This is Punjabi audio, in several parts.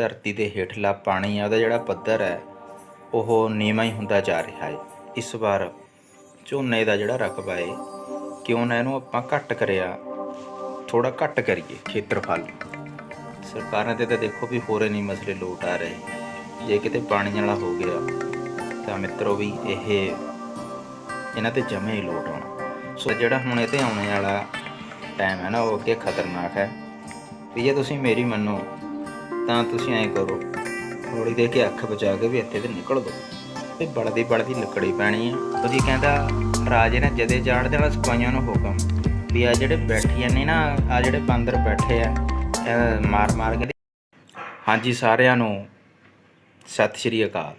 ਧਰਤੀ ਦੇ ਹੇਠਲਾ ਪਾਣੀ ਆ, ਉਹਦਾ ਜਿਹੜਾ ਪੱਧਰ ਹੈ, ਉਹ ਨੀਵਾਂ ਹੀ ਹੁੰਦਾ ਜਾ ਰਿਹਾ ਹੈ। ਇਸ ਵਾਰ ਝੋਨੇ ਦਾ ਜਿਹੜਾ ਰਕਬਾ ਹੈ, ਕਿਉਂ ਨਾ ਇਹਨੂੰ ਆਪਾਂ ਘੱਟ ਕਰਿਆ ਥੋੜਾ ਘੱਟ ਕਰੀਏ ਖੇਤਰਫਲ। ਸਰਕਾਰਾਂ ਤੇ ਤਾਂ ਦੇਖੋ ਵੀ ਹੋਰ ਨਹੀਂ ਮਸਲੇ ਲੋਟ ਆ ਰਹੇ। ਜੇ ਕਿਤੇ ਪਾਣੀ ਵਾਲਾ ਹੋ ਗਿਆ, ਤਾਂ ਮਿੱਤਰੋ ਵੀ ਇਹ, ਇਹਨਾਂ ਤੇ ਜਮੇ ਹੀ ਲੋਟ ਆਉਣਾ। ਸੋ ਜਿਹੜਾ ਹੁਣ ਇਹ ਤੇ ਆਉਣੇ ਵਾਲਾ ਟਾਈਮ ਹੈ ਨਾ, ਉਹ ਅੱਗੇ ਖਤਰਨਾਕ ਹੈ। ਵੀ ਜੇ ਤੁਸੀਂ ਮੇਰੀ ਮੰਨੋ ਤਾਂ ਤੁਸੀਂ ਐਂ ਕਰੋ। ਥੋੜੀ ਦੇ ਕੇ ਅੱਖ ਬਚਾ ਕੇ ਵੀ ਇੱਥੇ ਤੇ ਨਿਕਲ ਦੋ। ਤੇ ਬਲਦੀ ਬੜਦੀ ਲੱਕੜੀ ਪੈਣੀ ਆ। ਉਹਦੀ ਕਹਿੰਦਾ, ਰਾਜੇ ਨੇ ਜਦੇ ਚਾੜ ਦੇਣਾ, ਸਿਪਾਹੀਆਂ ਨੂੰ ਹੁਕਮ। ਵੀ ਆ ਜਿਹੜੇ ਬੈਠੀਆਂ ਨੇ ਨਾ, ਆ ਜਿਹੜੇ ਬਾਂਦਰ ਬੈਠੇ ਆ ਮਾਰ ਮਾਰ ਕੇ ਹਾਂਜੀ ਸਾਰਿਆਂ ਨੂੰ, ਸਤਿ ਸ਼੍ਰੀ ਅਕਾਲ।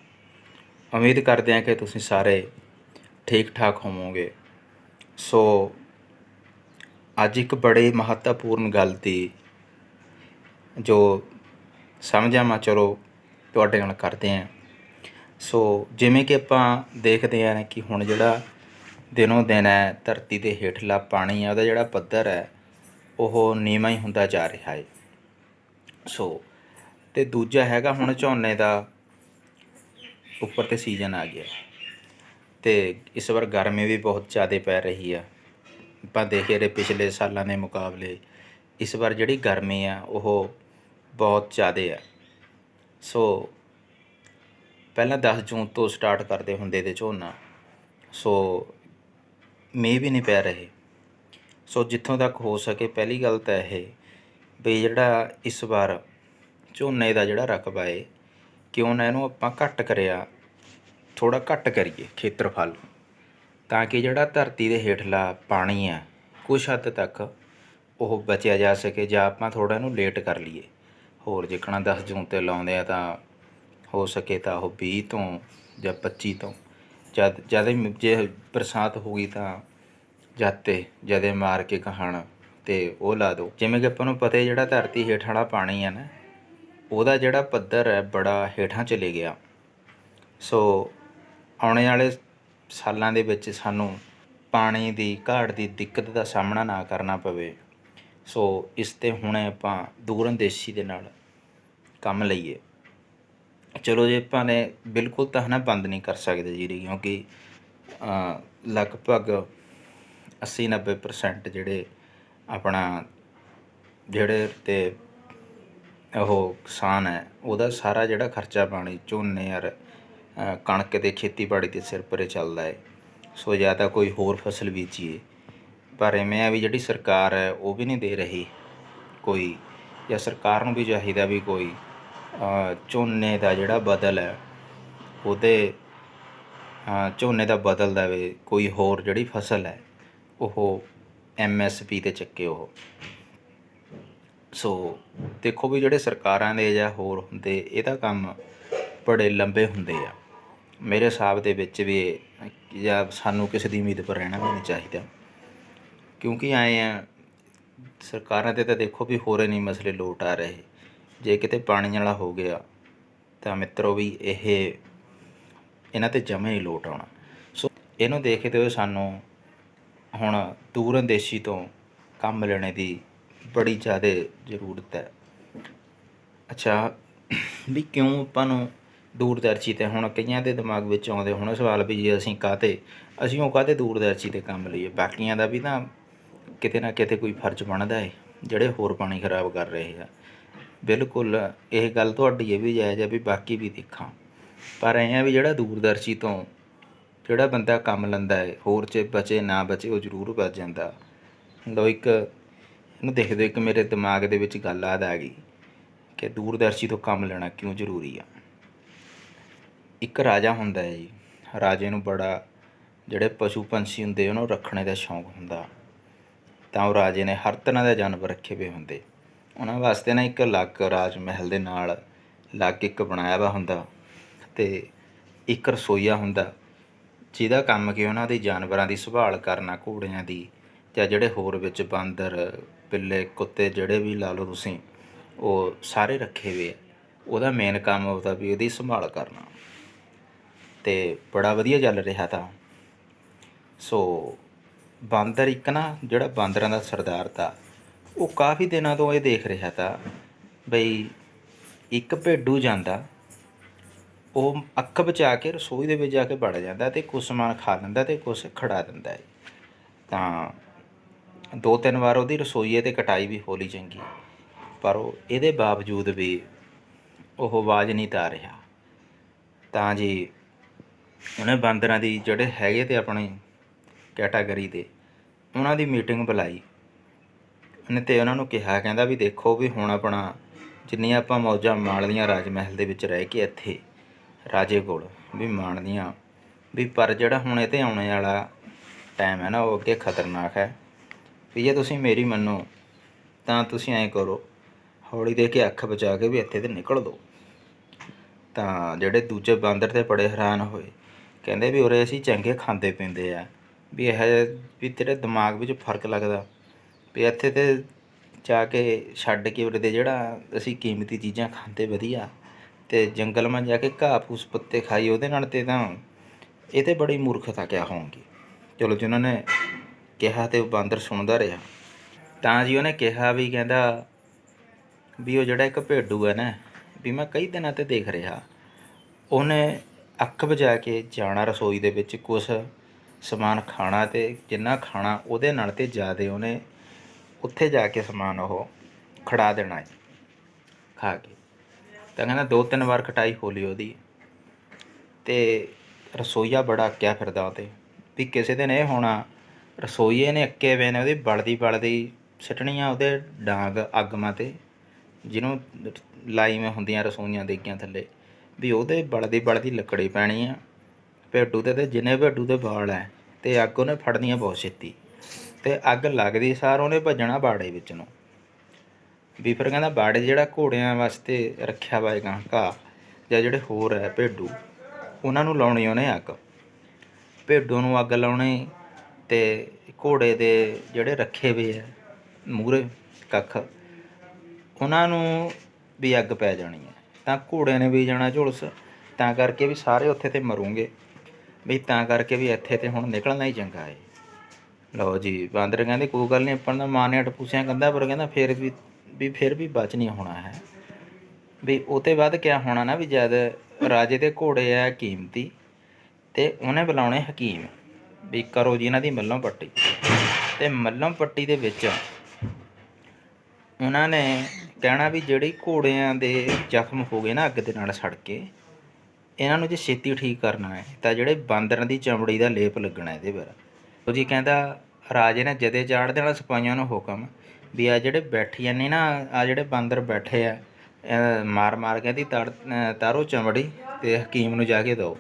ਉਮੀਦ ਕਰਦੇ ਹਾਂ ਕਿ ਤੁਸੀਂ ਸਾਰੇ ਠੀਕ ਠਾਕ ਹੋਵੋਗੇ। ਸੋ, ਅੱਜ ਇੱਕ ਬੜੇ ਮਹੱਤਵਪੂਰਨ ਗੱਲ ਦੀ ਜੋ ਸਮਝਾਂ ਮੈਂ ਚਲੋ ਤੁਹਾਡੇ ਨਾਲ ਕਰਦੇ ਹਾਂ ਸੋ ਜਿਵੇਂ ਕਿ ਆਪਾਂ ਦੇਖਦੇ ਹਾਂ ਕਿ ਹੁਣ ਜਿਹੜਾ ਦਿਨੋਂ ਦਿਨ ਹੈ, ਧਰਤੀ ਦੇ ਹੇਠਲਾ ਪਾਣੀ ਆ ਉਹਦਾ ਜਿਹੜਾ ਪੱਧਰ ਹੈ, ਉਹ ਨੀਵਾਂ ਹੀ ਹੁੰਦਾ ਜਾ ਰਿਹਾ ਹੈ। ਸੋ ਤੇ ਦੂਜਾ ਹੈਗਾ ਹੁਣ ਝੋਨੇ ਦਾ, ਉੱਪਰ ਤੇ ਸੀਜ਼ਨ ਆ ਗਿਆ। ਤੇ ਇਸ ਵਾਰ ਗਰਮੀ ਵੀ ਬਹੁਤ ਜ਼ਿਆਦਾ ਪੈ ਰਹੀ ਆ। ਆਪਾਂ ਦੇਖੇ ਰਹੇ ਪਿਛਲੇ ਸਾਲਾਂ ਦੇ ਮੁਕਾਬਲੇ, ਇਸ ਵਾਰ ਜਿਹੜੀ ਗਰਮੀ ਆ, ਉਹ ਬਹੁਤ ਜ਼ਿਆਦਾ ਆ। ਸੋ ਪਹਿਲਾਂ 10 ਜੂਨ ਤੋਂ ਸਟਾਰਟ ਕਰਦੇ ਹੁੰਦੇ ਤੇ ਝੋਨਾ। ਸੋ ਮੀਂਹ ਵੀ ਨਹੀਂ ਪੈ ਰਹੇ। ਸੋ ਜਿੱਥੋਂ ਤੱਕ ਹੋ ਸਕੇ ਪਹਿਲੀ ਗੱਲ ਤਾਂ ਇਹ ਵੀ ਜਿਹੜਾ ਇਸ ਵਾਰ ਝੋਨੇ ਦਾ ਜਿਹੜਾ ਰਕਬਾ ਹੈ ਕਿਉਂ ਨਾ ਇਹਨੂੰ ਆਪਾਂ ਘੱਟ ਕਰਿਆ ਥੋੜਾ ਘੱਟ ਕਰੀਏ ਖੇਤਰਫਲ ਤਾਂ ਕਿ ਜਿਹੜਾ ਧਰਤੀ ਦੇ ਹੇਠਲਾ ਪਾਣੀ ਆ, ਕੁਛ ਹੱਦ ਤੱਕ ਉਹ ਬਚਿਆ ਜਾ ਸਕੇ ਜਾਂ ਆਪਾਂ ਥੋੜਾ ਇਹਨੂੰ ਲੇਟ ਕਰ ਲਈਏ। ਹੋਰ ਜਿੱਕਣਾ 10 ਜੂਨ ਤੇ ਲਾਉਂਦੇ ਆ ਤਾਂ ਹੋ ਸਕੇ ਤਾਂ ਉਹ 20 ਤੋਂ ਜਾਂ 25 ਤੋਂ। ਜਦ ਜਦ ਜੇ ਬਰਸਾਤ ਹੋ ਗਈ ਤਾਂ ਜਾਤੇ ਜਦੇ ਮਾਰ ਕੇ ਕਹਾਣ ਤੇ ਉਹ ਲਾ ਦਿਓ ਜਿਵੇਂ ਕਿ ਆਪਾਂ ਨੂੰ ਪਤਾ ਹੈ ਜਿਹੜਾ ਧਰਤੀ ਹੇਠਾਂ ਵਾਲਾ ਪਾਣੀ ਹੈ ਨਾ, ਉਹਦਾ ਜਿਹੜਾ ਪੱਧਰ ਹੈ ਬੜਾ ਹੇਠਾਂ ਚਲੇ ਗਿਆ। ਸੋ ਆਉਣੇ ਵਾਲੇ ਸਾਲਾਂ ਦੇ ਵਿੱਚ ਸਾਨੂੰ ਪਾਣੀ ਦੀ ਘਾਟ ਦੀ ਦਿੱਕਤ ਦਾ ਸਾਹਮਣਾ ਨਾ ਕਰਨਾ ਪਵੇ। ਸੋ ਇਸ ਤੇ ਹੁਣੇ ਆਪਾਂ ਦੂਰਅੰਦੇਸ਼ੀ ਦੇ ਨਾਲ ਕੰਮ ਲਈਏ। ਚਲੋ ਜੇ, ਆਪਾਂ ਨੇ ਬਿਲਕੁਲ ਤਾਂ ਹਨਾ ਬੰਦ ਨਹੀਂ ਕਰ ਸਕਦੇ ਜੀ, ਕਿਉਂਕਿ ਲਗਭਗ 80-90% ਜਿਹੜੇ ਆਪਣਾ ਜਿਹੜੇ ਤੇ ਉਹ ਕਿਸਾਨ ਹੈ, ਉਹਦਾ ਸਾਰਾ ਜਿਹੜਾ ਖਰਚਾ ਪਾਣੀ, ਝੋਨੇ ਯਾਰ ਕਣਕ ਤੇ ਖੇਤੀਬਾੜੀ ਦੇ ਸਿਰ ਪਰੇ ਚੱਲਦਾ ਹੈ। ਸੋ ਜਾਂ ਤਾਂ ਕੋਈ ਹੋਰ ਫਸਲ ਬੀਜੀਏ। ਪਰ ਐਵੇਂ ਆ ਵੀ ਜਿਹੜੀ ਸਰਕਾਰ ਹੈ, ਉਹ ਵੀ ਨਹੀਂ ਦੇ ਰਹੀ ਕੋਈ ਜਾਂ ਸਰਕਾਰ ਨੂੰ ਵੀ ਚਾਹੀਦਾ ਵੀ ਕੋਈ ਝੋਨੇ ਦਾ ਜਿਹੜਾ ਬਦਲ ਹੈ, ਉਹਦੇ ਝੋਨੇ ਦਾ ਬਦਲ ਦੇਵੇ, ਕੋਈ ਹੋਰ ਜਿਹੜੀ ਫਸਲ ਹੈ, ਉਹ ਐਮਐਸਪੀ ਤੇ ਚੱਕੇ ਉਹ। ਸੋ ਦੇਖੋ ਵੀ ਜਿਹੜੇ ਸਰਕਾਰਾਂ ਦੇ ਜਾਂ ਹੋਰ ਹੁੰਦੇ, ਇਹਦਾ ਕੰਮ ਬੜੇ ਲੰਬੇ ਹੁੰਦੇ ਆ। ਮੇਰੇ ਹਿਸਾਬ ਦੇ ਵਿੱਚ ਵੀ ਜਾਂ ਸਾਨੂੰ ਕਿਸੇ ਦੀ ਉਮੀਦ ਪਰ ਰਹਿਣਾ ਵੀ ਨਹੀਂ ਚਾਹੀਦਾ। ਕਿਉਂਕਿ ਆਏ ਆ, ਸਰਕਾਰਾਂ ਤੇ ਤਾਂ ਦੇਖੋ ਵੀ ਹੋਰੇ ਨਹੀਂ ਮਸਲੇ ਲੋਟ ਆ ਰਹੇ। ਜੇ ਕਿਤੇ ਪਾਣੀ ਵਾਲਾ ਹੋ ਗਿਆ, ਤਾਂ ਮਿੱਤਰੋ ਵੀ ਇਹ ਇਹਨਾਂ ਤੇ ਜਮੇ ਹੀ ਲੋਟ ਆਉਣਾ। ਸੋ ਇਹਨੂੰ ਦੇਖਦੇ ਹੋਏ ਸਾਨੂੰ ਹੁਣ ਦੂਰ ਅੰਦੇਸ਼ੀ ਤੋਂ ਕੰਮ ਲੈਣੇ ਦੀ ਬੜੀ ਜ਼ਿਆਦਾ ਜ਼ਰੂਰਤ ਹੈ। ਅੱਛਾ, ਵੀ ਕਿਉਂ ਆਪਾਂ ਨੂੰ ਦੂਰਦਰਸ਼ੀ ਤੇ ਹੁਣ ਕਈਆਂ ਦੇ ਦਿਮਾਗ ਵਿੱਚ ਆਉਂਦੇ ਹੁਣ ਸਵਾਲ ਵੀ ਜੇ ਅਸੀਂ ਕਾਹਤੇ, ਅਸੀਂ ਉਹ ਕਾਹਤੇ ਦੂਰਦਰਸ਼ੀ ਤੇ ਕੰਮ ਲਈਏ? ਬਾਕੀਆਂ ਦਾ ਵੀ ਤਾਂ ਕਿਤੇ ਨਾ ਕਿਤੇ ਕੋਈ ਫਰਜ਼ ਬਣਦਾ ਹੈ ਜਿਹੜੇ ਹੋਰ ਪਾਣੀ ਖਰਾਬ ਕਰ ਰਹੇ ਆ। ਬਿਲਕੁਲ, ਇਹ ਗੱਲ ਤੁਹਾਡੀ ਇਹ ਵੀ ਜਾਇਜ਼ ਹੈ ਵੀ ਬਾਕੀ ਵੀ ਦੇਖਾਂ। ਪਰ ਐਂ ਆ ਵੀ ਜਿਹੜਾ ਦੂਰਦਰਸ਼ੀ ਤੋਂ ਜਿਹੜਾ ਬੰਦਾ ਕੰਮ ਲੈਂਦਾ ਹੈ ਹੋਰ ਚ ਬਚੇ ਨਾ ਬਚੇ ਉਹ ਜ਼ਰੂਰ ਬਚ ਜਾਂਦਾ। ਲੋ ਇੱਕ, ਇਹਨੂੰ ਦੇਖਦੇ ਇੱਕ ਮੇਰੇ ਦਿਮਾਗ ਦੇ ਵਿੱਚ ਗੱਲ ਆਦ ਆ ਗਈ ਕਿ ਦੂਰਦਰਸ਼ੀ ਤੋਂ ਕੰਮ ਲੈਣਾ ਕਿਉਂ ਜ਼ਰੂਰੀ ਆ। ਇੱਕ ਰਾਜਾ ਹੁੰਦਾ ਹੈ ਜੀ, ਰਾਜੇ ਨੂੰ ਬੜਾ ਜਿਹੜੇ ਪਸ਼ੂ ਪੰਛੀ ਹੁੰਦੇ ਉਹਨਾਂ ਨੂੰ ਰੱਖਣੇ ਦਾ ਸ਼ੌਂਕ ਹੁੰਦਾ। ਤਾਂ ਉਹ ਰਾਜੇ ਨੇ ਹਰ ਤਰ੍ਹਾਂ ਦੇ ਜਾਨਵਰ ਰੱਖੇ ਹੋਏ ਹੁੰਦੇ। ਉਹਨਾਂ ਵਾਸਤੇ ਨਾ ਇੱਕ ਅਲੱਗ ਰਾਜ ਮਹਿਲ ਦੇ ਨਾਲ ਅਲੱਗ ਇੱਕ ਬਣਾਇਆ ਵਾ ਹੁੰਦਾ ਤੇ ਇੱਕ ਰਸੋਈਆ ਹੁੰਦਾ, ਜਿਹਦਾ ਕੰਮ ਕਿ ਉਹਨਾਂ ਦੇ ਜਾਨਵਰਾਂ ਦੀ ਸੰਭਾਲ ਕਰਨਾ, ਘੋੜਿਆਂ ਦੀ ਜਾਂ ਜਿਹੜੇ ਹੋਰ ਵਿੱਚ ਬਾਂਦਰ, ਪਿੱਲੇ, ਕੁੱਤੇ ਜਿਹੜੇ ਵੀ ਲਾ ਲਓ ਤੁਸੀਂ, ਉਹ ਸਾਰੇ ਰੱਖੇ ਹੋਏ ਆ। ਉਹਦਾ ਮੇਨ ਕੰਮ ਉਹਦਾ ਵੀ ਉਹਦੀ ਸੰਭਾਲ ਕਰਨਾ। ਤੇ ਬੜਾ ਵਧੀਆ ਚੱਲ ਰਿਹਾ ਤਾਂ। ਸੋ ਬਾਂਦਰ ਇੱਕ ਨਾ, ਜਿਹੜਾ ਬਾਂਦਰਾਂ ਦਾ ਸਰਦਾਰ ਤਾ, ਉਹ ਕਾਫੀ ਦਿਨਾਂ ਤੋਂ ਇਹ ਦੇਖ ਰਿਹਾ ਤਾ ਬਈ ਇੱਕ ਭੇਡੂ ਜਾਂਦਾ, ਉਹ ਅੱਖ ਬਚਾ ਕੇ, ਰਸੋਈ ਦੇ ਵਿੱਚ ਜਾ ਕੇ ਵੜ ਜਾਂਦਾ ਤੇ ਕੁਛ ਸਮਾਨ ਖਾ ਲੈਂਦਾ ਤੇ ਕੁਛ ਖੜਾ ਦਿੰਦਾ ਹੈ ਤਾਂ ਦੋ ਤਿੰਨ ਵਾਰ ਉਹਦੀ ਰਸੋਈਏ ਤੇ ਕਟਾਈ ਵੀ ਹੋਲੀ ਚੰਗੀ। ਪਰ ਉਹ ਇਹਦੇ ਬਾਵਜੂਦ ਵੀ ਉਹ ਆਵਾਜ਼ ਨਹੀਂ ਤਾ ਰਿਹਾ। ਤਾਂ ਜੀ, ਉਹਨੇ ਬਾਂਦਰਾਂ ਦੀ ਜਿਹੜੇ ਹੈਗੇ ਤੇ ਆਪਣੇ ਕੈਟਾਗਰੀ ਦੇ ਉਹਨਾਂ ਦੀ ਮੀਟਿੰਗ ਬੁਲਾਈ। ਉਹਨੇ ਤੇ ਉਹਨਾਂ ਨੂੰ ਕਿਹਾ, ਕਹਿੰਦਾ ਵੀ ਦੇਖੋ ਵੀ ਹੁਣ ਆਪਣਾ ਜਿੰਨੀਆਂ ਆਪਾਂ ਮੌਜਾਂ ਮਾਣਦੀਆਂ ਰਾਜ ਮਹਿਲ ਦੇ ਵਿੱਚ ਰਹਿ ਕੇ ਇੱਥੇ ਰਾਜੇ ਕੋਲ, ਵੀ ਮਾਣਦੀਆਂ ਵੀ ਪਰ ਜਿਹੜਾ ਹੁਣ ਇਹ ਤੇ ਆਉਣੇ ਵਾਲਾ ਟਾਈਮ ਹੈ ਨਾ, ਉਹ ਅੱਗੇ ਖਤਰਨਾਕ ਹੈ। ਵੀ ਜੇ ਤੁਸੀਂ ਮੇਰੀ ਮੰਨੋ, ਤਾਂ ਤੁਸੀਂ ਐਂ ਕਰੋ, ਹੌਲੀ ਦੇ ਕੇ ਅੱਖ ਬਚਾ ਕੇ ਵੀ ਇੱਥੇ ਤੇ ਨਿਕਲ ਦਿਓ ਤਾਂ ਜਿਹੜੇ ਦੂਜੇ ਬਾਂਦਰ ਤੇ ਬੜੇ ਹੈਰਾਨ ਹੋਏ, ਕਹਿੰਦੇ ਵੀ ਉਰੇ ਅਸੀਂ ਚੰਗੇ ਖਾਂਦੇ ਪੀਂਦੇ ਆ। ਵੀ ਇਹ ਵੀ ਤੇਰੇ ਦਿਮਾਗ ਵਿੱਚ ਫ਼ਰਕ ਲੱਗਦਾ। ਵੀ ਇੱਥੇ ਤੇ ਜਾ ਕੇ ਛੱਡ ਕੇ ਉਰੇ ਦੇ ਜਿਹੜਾ ਅਸੀਂ ਕੀਮਤੀ ਚੀਜ਼ਾਂ ਖਾਂਦੇ ਵਧੀਆ ਤੇ ਜੰਗਲ ਮਾਂ ਜਾ ਕੇ ਘਾਹ ਫੂਸ ਪੱਤੇ ਖਾਈ, ਉਹਦੇ ਨਾਲ ਤੇ ਤਾਂ ਇਹ ਤੇ ਬੜੀ ਮੂਰਖਤਾ ਕਿਆ ਹੋਊਗੀ। ਚਲੋ ਜੀ, ਉਹਨਾਂ ਨੇ ਕਿਹਾ ਤੇ ਉਹ ਬਾਂਦਰ ਸੁਣਦਾ ਰਿਹਾ। ਤਾਂ ਜੀ ਉਹਨੇ ਕਿਹਾ ਵੀ ਕਹਿੰਦਾ ਵੀ ਉਹ ਜਿਹੜਾ ਇੱਕ ਭੇਡੂ ਹੈ ਨਾ, ਵੀ ਮੈਂ ਕਈ ਦਿਨਾਂ ਤੇ ਦੇਖ ਰਿਹਾ। ਉਹਨੇ ਅੱਖ ਵਜਾ ਕੇ ਜਾਣਾ ਰਸੋਈ ਦੇ ਵਿੱਚ ਕੁਛ ਸਮਾਨ ਖਾਣਾ ਤੇ ਜਿੰਨਾ ਖਾਣਾ ਉਹਦੇ ਨਾਲ ਤੇ ਜ਼ਿਆਦਾ ਉਹਨੇ ਉੱਥੇ ਜਾ ਕੇ ਸਮਾਨ ਉਹ ਖੜਾ ਦੇਣਾ ਹੈ ਖਾ ਕੇ। ਤਾਂ ਕਹਿੰਦਾ ਦੋ ਤਿੰਨ ਵਾਰ ਕਟਾਈ ਹੋ ਲਈ ਉਹਦੀ। ਤੇ ਰਸੋਈਆ ਬੜਾ ਅੱਕਿਆ ਫਿਰਦਾ ਉਹ ਤੇ ਵੀ ਕਿਸੇ ਦਿਨ ਇਹ ਹੋਣਾ ਰਸੋਈਏ ਨੇ ਅੱਕੇ ਵੇ ਨੇ ਉਹਦੀ ਬਲਦੀ ਬਲਦੀ ਸਿੱਟਣੀਆਂ ਉਹਦੇ ਡਾਂਗ ਅੱਗਮਾਂ ਤੇ, ਜਿਹਨੂੰ ਲਾਈਵੇਂ ਹੁੰਦੀਆਂ ਰਸੋਈਆਂ ਦੇਗੀਆਂ ਥੱਲੇ, ਵੀ ਉਹਦੇ ਬਲਦੀ ਬਲਦੀ ਲੱਕੜੀ ਪੈਣੀ ਆ। ਭੇਡੂ ਦੇ ਤੇ ਜਿੰਨੇ ਭੇਡੂ ਦੇ ਵਾਲ ਐ, ਤੇ ਅੱਗ ਉਹਨੇ ਫੜਨੀਆਂ ਬਹੁਤ ਛੇਤੀ। ਤੇ ਅੱਗ ਲੱਗਦੀ ਸਾਰ ਉਹਨੇ ਭੱਜਣਾ ਬਾੜੇ ਵਿੱਚ ਨੂੰ। ਵੀ ਫਿਰ ਕਹਿੰਦਾ ਬਾੜੇ ਜਿਹੜਾ ਘੋੜਿਆਂ ਵਾਸਤੇ ਰੱਖਿਆ ਵਾਏਗਾ ਹੈਗਾ ਘਾਹ ਜਾਂ ਜਿਹੜੇ ਹੋਰ ਹੈ ਭੇਡੂ, ਉਹਨਾਂ ਨੂੰ ਲਾਉਣੀ ਉਹਨੇ ਅੱਗ। ਭੇਡੂ ਨੂੰ ਅੱਗ ਲਾਉਣੀ ਤੇ ਘੋੜੇ ਦੇ ਜਿਹੜੇ ਰੱਖੇ ਵੇ ਆ ਮੂਰੇ ਕੱਖ, ਉਹਨਾਂ ਨੂੰ ਵੀ ਅੱਗ ਪੈ ਜਾਣੀ ਹੈ ਤਾਂ ਘੋੜੇ ਨੇ ਵੀ ਜਾਣਾ ਝੁਲਸ, ਤਾਂ ਕਰਕੇ ਵੀ ਸਾਰੇ ਉੱਥੇ ਤੇ ਮਰੂੰਗੇ। ਵੀ ਤਾਂ ਕਰਕੇ ਵੀ ਇੱਥੇ ਤੇ ਹੁਣ ਨਿਕਲਣਾ ਹੀ ਚੰਗਾ ਹੈ ਲਓ ਜੀ, ਬਾਂਦਰ ਕਹਿੰਦੇ, ਕੋਈ ਗੱਲ ਨਹੀਂ, ਆਪਾਂ ਦਾ ਮਾਨੇ ਟਪੂਸਿਆਂ ਕੰਦਾ ਪਰ ਕਹਿੰਦਾ ਫਿਰ ਵੀ ਵੀ ਫਿਰ ਵੀ ਬਚ ਨਹੀਂ ਹੋਣਾ ਹੈ। ਵੀ ਉਹ ਤੇ ਬਾਅਦ ਕਿਆ ਹੋਣਾ ਨਾ ਵੀ ਜਦ ਰਾਜੇ ਦੇ ਘੋੜੇ ਆ ਕੀਮਤੀ ਤੇ ਉਹਨੇ ਬੁਲਾਉਣੇ ਹਕੀਮ ਵੀ ਕਰੋ ਜੀ ਇਹਨਾਂ ਦੀ ਮੱਲੋਂ ਪੱਟੀ। ਤੇ ਮੱਲੋਂ ਪੱਟੀ ਦੇ ਵਿੱਚ ਉਹਨਾਂ ਨੇ ਕਹਿਣਾ ਵੀ ਜਿਹੜੀ ਘੋੜਿਆਂ ਦੇ ਜ਼ਖਮ ਹੋ ਗਏ ਨਾ ਅੱਗ ਦੇ ਨਾਲ ਸੜ ਕੇ ਇਹਨਾਂ ਨੂੰ ਜੇ ਛੇਤੀ ਠੀਕ ਕਰਨਾ ਹੈ, ਤਾਂ ਜਿਹੜੇ ਬਾਂਦਰਾਂ ਦੀ ਚਮੜੀ ਦਾ ਲੇਪ ਲੱਗਣਾ ਇਹਦੇ ਪਰ। ਉਹ ਜੀ ਕਹਿੰਦਾ, ਰਾਜੇ ਨੇ ਜਦੇ ਚਾੜ ਦੇਣਾ ਸਿਪਾਹੀਆਂ ਨੂੰ ਹੁਕਮ ਵੀ ਆ ਜਿਹੜੇ ਬੈਠੀਆਂ ਨੇ ਨਾ ਆ ਜਿਹੜੇ ਬਾਂਦਰ ਬੈਠੇ ਆ ਮਾਰ ਮਾਰ ਕੇ ਦੀ ਤੜ ਤਾਰੋ ਚਮੜੀ ਤੇ ਹਕੀਮ ਨੂੰ ਜਾ ਕੇ ਦਿਓ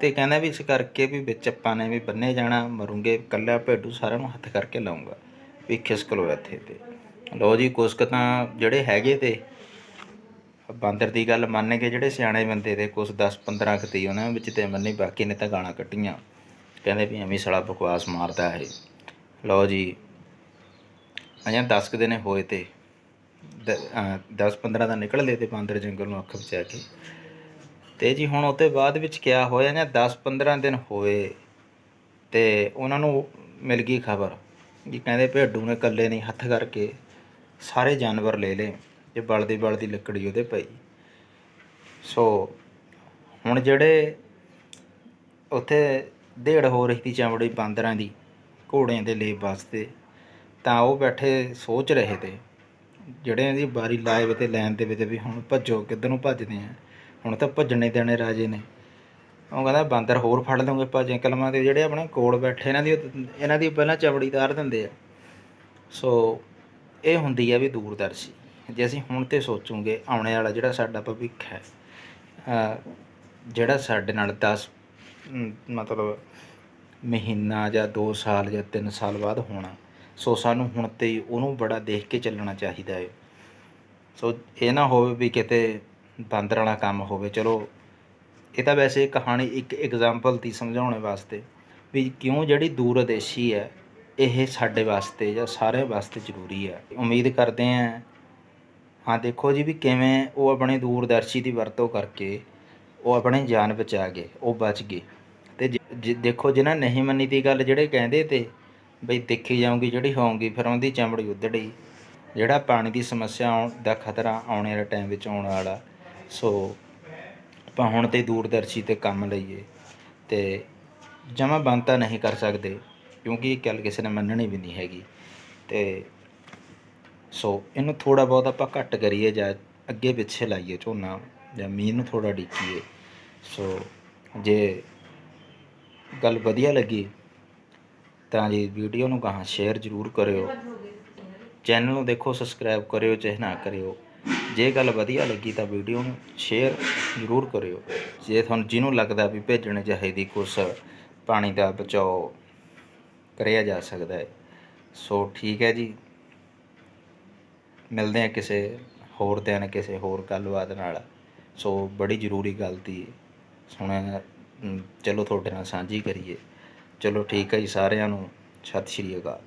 ਤੇ ਕਹਿੰਦਾ ਵੀ ਇਸ ਕਰਕੇ ਵੀ ਵਿੱਚ ਆਪਾਂ ਨੇ ਵੀ ਬੰਨੇ ਜਾਣਾ, ਮਰੂੰਗੇ ਕੱਲਾ ਭੇਡੂ ਸਾਰਿਆਂ ਨੂੰ ਹੱਥ ਕਰਕੇ ਲਾਉਂਗਾ, ਵੀ ਖਿਸਕ ਲੋ ਇੱਥੇ ਤੇ। ਲੋ ਜੀ, ਕੁਸ਼ਕ ਤਾਂ ਜਿਹੜੇ ਹੈਗੇ ਤੇ ਬਾਂਦਰ ਦੀ ਗੱਲ ਮੰਨ ਕੇ ਜਿਹੜੇ ਸਿਆਣੇ ਬੰਦੇ ਦੇ ਕੁਛ 10 15 ਕਤੀ ਉਹਨਾਂ ਵਿੱਚ ਤੇ ਮੰਨੀ ਬਾਕੀ ਨੇ ਤਾਂ ਗਾਲਾਂ ਕੱਟੀਆਂ ਕਹਿੰਦੇ ਵੀ ਐਵੇਂ ਸੜਾ ਬਕਵਾਸ ਮਾਰਦਾ ਹੈ ਲਓ ਜੀ, ਅਜਾ 10 ਕੁ ਦਿਨ ਹੋਏ ਤੇ 10 15 ਦਾ ਨਿਕਲ ਲਏ ਤੇ ਬਾਂਦਰ ਜੰਗਲ ਨੂੰ ਅੱਖ ਬਚਾ ਕੇ। ਤੇ ਜੀ ਹੁਣ ਉਹਤੇ ਬਾਅਦ ਵਿੱਚ ਕਿਆ ਹੋਇਆ ਜਾਂ 10 15 ਦਿਨ ਹੋਏ ਤੇ ਉਹਨਾਂ ਨੂੰ ਮਿਲ ਗਈ ਖਬਰ ਜੀ ਕਹਿੰਦੇ ਭੇਡੂ ਨੇ ਇਕੱਲੇ ਨਹੀਂ ਹੱਥ ਕਰਕੇ ਸਾਰੇ ਜਾਨਵਰ ਲੈ ਲਏ। ਤੇ ਬਲਦੀ ਬਲਦੀ ਲੱਕੜੀ ਉਹਦੇ ਪਈ। ਸੋ ਹੁਣ ਜਿਹੜੇ ਉੱਥੇ ਢੇੜ ਹੋ ਰਹੀ ਸੀ ਚਮੜੀ ਬਾਂਦਰਾਂ ਦੀ, ਘੋੜਿਆਂ ਦੇ ਲੇਪ ਵਾਸਤੇ, ਤਾਂ ਉਹ ਬੈਠੇ ਸੋਚ ਰਹੇ ਤੇ ਜਿਹੜੇ ਦੀ ਬਾਰੀ ਲਾਏ ਵੇ ਤੇ ਲੈਣ ਦੇ ਵਿੱਚ ਵੀ ਹੁਣ ਭੱਜੋ, ਕਿੱਧਰ ਨੂੰ ਭੱਜਦੇ ਆ? ਹੁਣ ਤਾਂ ਭੱਜਣੇ ਦੇਣੇ ਰਾਜੇ ਨੇ। ਉਹ ਕਹਿੰਦਾ, ਬਾਂਦਰ ਹੋਰ ਫੜ ਲਵਾਂਗੇ ਭਾਜੇ ਕਲਮਾਂ ਦੇ ਜਿਹੜੇ ਆਪਣੇ ਕੋਲ ਬੈਠੇ, ਇਹਨਾਂ ਦੀ ਇਹਨਾਂ ਦੀ ਪਹਿਲਾਂ ਚਮੜੀ ਤਾਰ ਦਿੰਦੇ ਆ। ਸੋ ਇਹ ਹੁੰਦੀ ਹੈ ਵੀ ਦੂਰਦਰਸ਼ੀ। ਜੇ ਅਸੀਂ ਹੁਣ ਤੇ ਸੋਚੂਗੇ, ਆਉਣੇ ਵਾਲਾ ਜਿਹੜਾ ਸਾਡਾ ਭਵਿੱਖ ਹੈ ਜਿਹੜਾ ਸਾਡੇ ਨਾਲ 10 ਮਤਲਬ ਮਹੀਨਾ ਜਾਂ 2 ਸਾਲ ਜਾਂ 3 ਸਾਲ ਬਾਅਦ ਹੋਣਾ, ਸੋ ਸਾਨੂੰ ਹੁਣ ਤੇ ਹੀ ਉਹਨੂੰ ਬੜਾ ਦੇਖ ਕੇ ਚੱਲਣਾ ਚਾਹੀਦਾ ਹੈ। ਸੋ ਇਹ ਨਾ ਹੋਵੇ ਵੀ ਕਿਤੇ ਬਾਂਦਰ ਵਾਲਾ ਕੰਮ ਹੋਵੇ। ਚਲੋ, ਇਹ ਤਾਂ ਵੈਸੇ ਕਹਾਣੀ ਇੱਕ ਐਗਜ਼ਾਮਪਲ ਦੀ ਸਮਝਾਉਣ ਵਾਸਤੇ ਵੀ ਕਿਉਂ ਜਿਹੜੀ ਦੂਰਦੇਸ਼ੀ ਹੈ, ਇਹ ਸਾਡੇ ਵਾਸਤੇ ਜਾਂ ਸਾਰਿਆਂ ਵਾਸਤੇ ਜ਼ਰੂਰੀ ਹੈ। ਉਮੀਦ ਕਰਦੇ ਹਾਂ ਹਾਂ, ਦੇਖੋ ਜੀ ਵੀ ਕਿਵੇਂ ਉਹ ਆਪਣੇ ਦੂਰਦਰਸ਼ੀ ਦੀ ਵਰਤੋਂ ਕਰਕੇ ਉਹ ਆਪਣੀ ਜਾਨ ਬਚਾ ਗਏ, ਉਹ ਬਚ ਗਏ। ਤੇ ਜੇ- ਜੇ, ਦੇਖੋ ਜਿਹਨਾਂ ਨਹੀਂ ਮੰਨੀ ਦੀ ਗੱਲ ਜਿਹੜੇ ਕਹਿੰਦੇ ਤੇ ਬਈ ਦੇਖੀ ਜਾਊਗੀ, ਜਿਹੜੀ ਹੋਊਗੀ, ਫਿਰ ਉਹਦੀ ਚਮੜੀ ਉਧੜੀ। ਜਿਹੜਾ ਪਾਣੀ ਦੀ ਸਮੱਸਿਆ ਆਉਣ, ਦਾ ਖਤਰਾ ਆਉਣ ਵਾਲੇ ਟਾਈਮ ਵਿੱਚ ਆਉਣ ਵਾਲਾ। ਸੋ ਆਪਾਂ ਹੁਣ ਤੇ ਦੂਰਦਰਸ਼ੀ ਤੇ ਕੰਮ ਲਈਏ ਤੇ ਜਮਾ ਬੰਦ ਤਾਂ ਨਹੀਂ ਕਰ ਸਕਦੇ, ਕਿਉਂਕਿ ਇਹ ਗੱਲ ਕਿਸੇ ਨੇ ਮੰਨਣੀ ਵੀ ਨਹੀਂ ਹੈਗੀ। ਤੇ ਸੋ ਇਹਨੂੰ ਥੋੜਾ ਬਹੁਤ ਆਪਾਂ ਘੱਟ ਕਰੀਏ ਜਾਂ ਅੱਗੇ ਪਿੱਛੇ ਲਾਈਏ ਝੋਨਾ ਜਾਂ ਮੀਂਹ ਨੂੰ ਥੋੜਾ ਡਿੱਕੀਏ ਸੋ ਜੇ ਗੱਲ ਵਧੀਆ ਲੱਗੀ, ਤਾਂ ਜੀ ਵੀਡੀਓ ਨੂੰ ਕਹਾਂ ਸ਼ੇਅਰ ਜ਼ਰੂਰ ਕਰਿਓ। ਚੈਨਲ ਨੂੰ ਦੇਖੋ ਸਬਸਕ੍ਰਾਈਬ ਕਰਿਓ ਚਾਹੇ ਨਾ ਕਰਿਓ। ਜੇ ਗੱਲ ਵਧੀਆ ਲੱਗੀ ਤਾਂ ਵੀਡੀਓ ਨੂੰ ਸ਼ੇਅਰ ਜ਼ਰੂਰ ਕਰਿਓ। ਜੇ ਤੁਹਾਨੂੰ ਜਿਹਨੂੰ ਲੱਗਦਾ ਵੀ ਭੇਜਣੇ ਚਾਹੀਦੀ ਕੁਛ ਪਾਣੀ ਦਾ ਬਚਾਓ ਕਰਿਆ ਜਾ ਸਕਦਾ ਹੈ। ਸੋ ਠੀਕ ਹੈ ਜੀ। ਮਿਲਦੇ ਆ ਕਿਸੇ ਹੋਰ ਦਿਨ, ਕਿਸੇ ਹੋਰ ਗੱਲਬਾਤ ਨਾਲ। ਸੋ ਬੜੀ ਜ਼ਰੂਰੀ ਗੱਲ ਤੀ। ਸੁਣਿਆ ਚਲੋ ਤੁਹਾਡੇ ਨਾਲ ਸਾਂਝੀ ਕਰੀਏ। ਚਲੋ ਠੀਕ ਹੈ ਜੀ, ਸਾਰਿਆਂ ਨੂੰ ਸਤਿ ਸ਼੍ਰੀ ਅਕਾਲ।